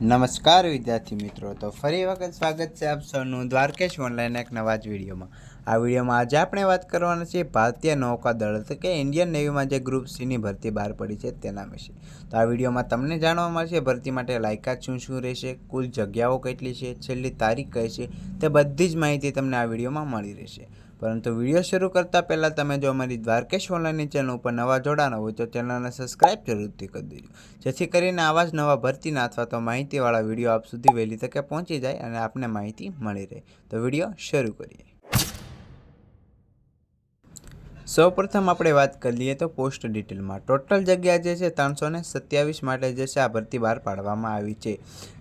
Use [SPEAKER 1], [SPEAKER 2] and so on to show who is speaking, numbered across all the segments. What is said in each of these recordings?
[SPEAKER 1] નમસ્કાર વિદ્યાર્થી મિત્રો, તો ફરી વખત સ્વાગત છે આપ સૌનું દ્વારકેશ ઓનલાઈન એક નવા જ વિડીયોમાં. આ વિડીયોમાં આજે આપણે વાત કરવાના છે ભારતીય નૌકાદળ એટલે કે ઇન્ડિયન નેવીમાં જે ગ્રુપ સીની ભરતી બહાર પડી છે તેના વિશે. તો આ વિડીયોમાં તમને જાણવા મળશે ભરતી માટે લાયકાત શું શું રહેશે, કુલ જગ્યાઓ કેટલી છે, છેલ્લી તારીખ કઈ છે, તે બધી જ માહિતી તમને આ વિડીયોમાં મળી રહેશે. પરંતુ વીડિયો શરૂ કરતાં પહેલાં તમે જો અમારી દ્વારકેશ ઓનલાઈનની ચેનલ ઉપર નવા જોડાના હોય તો ચેનલને સબસ્ક્રાઇબ જરૂરથી કરી દેજો. જેથી કરીને આવા જ નવા ભરતીના અથવા તો માહિતીવાળા વીડિયો આપ સુધી વહેલી તકે પહોંચી જાય અને આપને માહિતી મળી રહે. તો વીડિયો શરૂ કરીએ. સૌપ્રથમ આપણે વાત કરી લઈએ તો પોસ્ટ ડિટેલમાં. ટોટલ જગ્યા જે છે ત્રણસો ને સત્યાવીસ માટે જે છે આ ભરતી બહાર પાડવામાં આવી છે.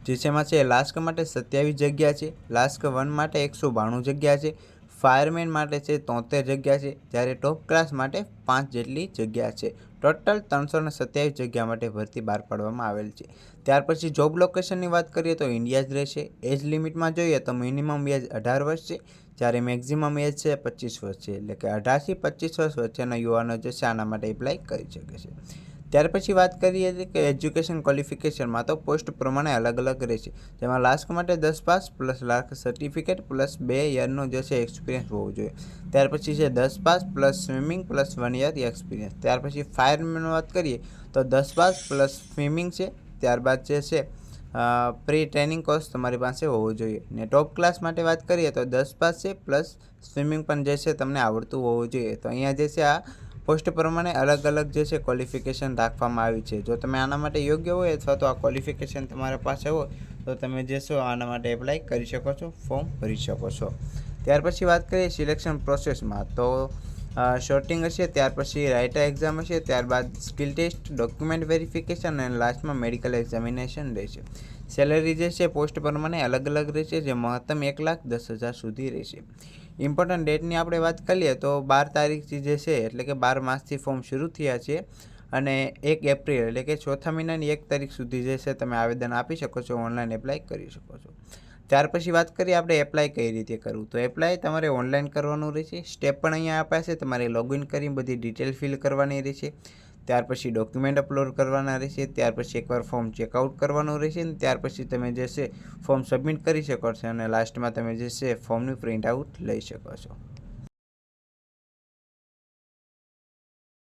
[SPEAKER 1] જે જેમાં છે લાસ્ક માટે સત્યાવીસ જગ્યા છે લાસ્ક વન માટે એકસો બાણું જગ્યા છે ફાયરમેન માટે છે તોતેર જગ્યા છે, જ્યારે ટોપ ક્લાસ માટે પાંચ જેટલી જગ્યા છે. ટોટલ ત્રણસો ને સત્યાવીસ જગ્યા માટે ભરતી બહાર પાડવામાં આવેલ છે. ત્યાર પછી જોબ લોકેશનની વાત કરીએ તો ઇન્ડિયા જ રહેશે. એજ લિમિટમાં જોઈએ તો મિનિમમ એજ અઢાર વર્ષ છે, જ્યારે મેક્ઝિમમ એજ છે પચીસ વર્ષ છે. એટલે કે અઢારથી પચીસ વર્ષ વચ્ચેના યુવાનો જે છે આના માટે એપ્લાય કરી શકે છે. ત્યાર પછી વાત કરીએ કે એજ્યુકેશન ક્વોલિફિકેશનમાં તો પોસ્ટ પ્રમાણે અલગ અલગ રહેશે. જેમાં લાસ્ટ માટે દસ પાસ પ્લસ લાખ સર્ટિફિકેટ પ્લસ બે યરનો જે છે એક્સપિરિયન્સ હોવો જોઈએ. ત્યાર પછી છે દસ pass plus swimming plus one year experience. ત્યાર પછી ફાયરમેનની વાત કરીએ તો દસ પાસ પ્લસ સ્વિમિંગ છે. ત્યારબાદ જે છે પ્રી ટ્રેનિંગ કોર્સ તમારી પાસે હોવો જોઈએ. ને ટોપ ક્લાસ માટે વાત કરીએ તો દસ પાસ છે પ્લસ સ્વિમિંગ પણ જે છે તમને આવડતું હોવું જોઈએ. તો અહીંયા જે છે આ પોસ્ટ પ્રમાણે અલગ અલગ જે છે ક્વોલિફિકેશન રાખવામાં આવી છે. જો તમે આના માટે યોગ્ય હોય અથવા તો આ ક્વોલિફિકેશન તમારા પાસે હોય, તો તમે જે છો આના માટે એપ્લાય કરી શકો છો ફોર્મ ભરી શકો છો. ત્યાર પછી વાત કરીએ સિલેક્શન પ્રોસેસમાં તો શોર્ટિંગ હશે, ત્યાર પછી રાઇટર એક્ઝામ હશે, ત્યારબાદ સ્કિલ ટેસ્ટ ડોક્યુમેન્ટ વેરિફિકેશન અને લાસ્ટમાં મેડિકલ એક્ઝામિનેશન રહેશે. સેલરી જે છે પોસ્ટ પ્રમાણે અલગ અલગ રહેશે, જે મહત્તમ એક લાખ દસ હજાર સુધી રહેશે. ઇમ્પોર્ટન્ટ ડેટની આપણે વાત કરીએ, તો બાર તારીખથી જે છે, એટલે કે બાર માસથી ફોર્મ શરૂ થયા છે, અને એક એપ્રિલ, એટલે કે ચોથા મહિનાની એક તારીખ સુધી જે છે, તમે આવેદન આપી શકો છો ઓનલાઈન એપ્લાય કરી શકો છો. ત્યાર પછી વાત કરીએ આપણે એપ્લાય કઈ રીતે કરવું? તો એપ્લાય તમારે ઓનલાઈન કરવાનું રહેશે. સ્ટેપ પણ અહીંયા આપ્યા છે. તમારે લોગિન કરી બધી ડિટેલ ફિલ કરવાની રહેશે. ત્યાર પછી ડોક્યુમેન્ટ અપલોડ કરવાના રહેશે. ત્યાર પછી એકવાર ફોર્મ ચેકઆઉટ કરવાનું રહેશે. અને ત્યાર પછી તમે જે છે ફોર્મ સબમિટ કરી શકો છો અને લાસ્ટમાં તમે જે છે ફોર્મની પ્રિન્ટ આઉટ લઈ શકો છો.